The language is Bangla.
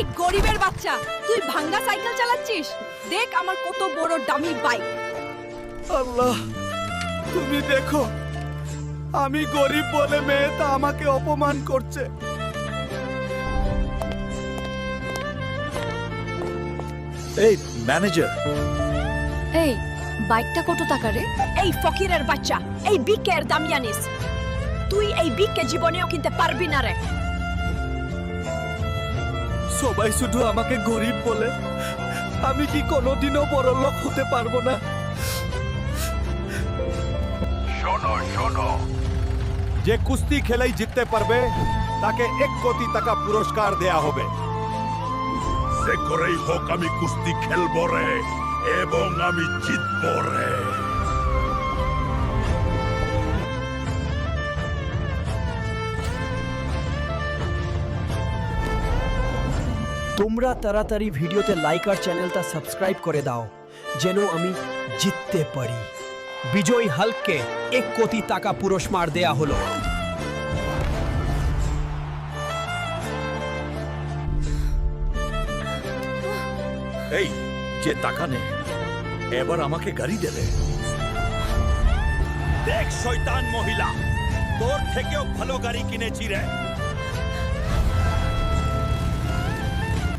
এই গরিবের বাচ্চা তুই ভাঙ্গা সাইকেল চালাচ্ছিস? দেখ আমার কত বড় দামি বাইক আল্লাহ তুমি দেখো আমি গরিব বলে মেয়েটা আমাকে অপমান করছে। এই ম্যানেজার এই বাইকটা কত টাকা রে? এই ফকিরের বাচ্চা এই বিকের দাম জানিস তুই এই বিককে জীবনেও কিনতে পারবি না রে। সবাই শুধু আমাকে গরিব বলে। আমি কি কোনোদিনও বড় লোক হতে পারব না? শোনো শোনো। যে কুস্তি খেলেই জিততে পারবে তাকে এক কোটি টাকা পুরস্কার দেয়া হবে। সে করেই হোক আমি কুস্তি খেলব রে এবং আমি জিতব রে। তোমরা তাড়াতাড়ি ভিডিওতে লাইক আর চ্যানেলটা সাবস্ক্রাইব করে দাও, যেন আমি জিততে পারি। বিজয় হালককে এক কোটি টাকা পুরস্কার দেয়া হলো। এই, যে টাকা নে, এবার আমাকে গাড়ি দেবে। দেখ, শয়তান মহিলা, তোর থেকেও ভালো গাড়ি কিনেছি রে।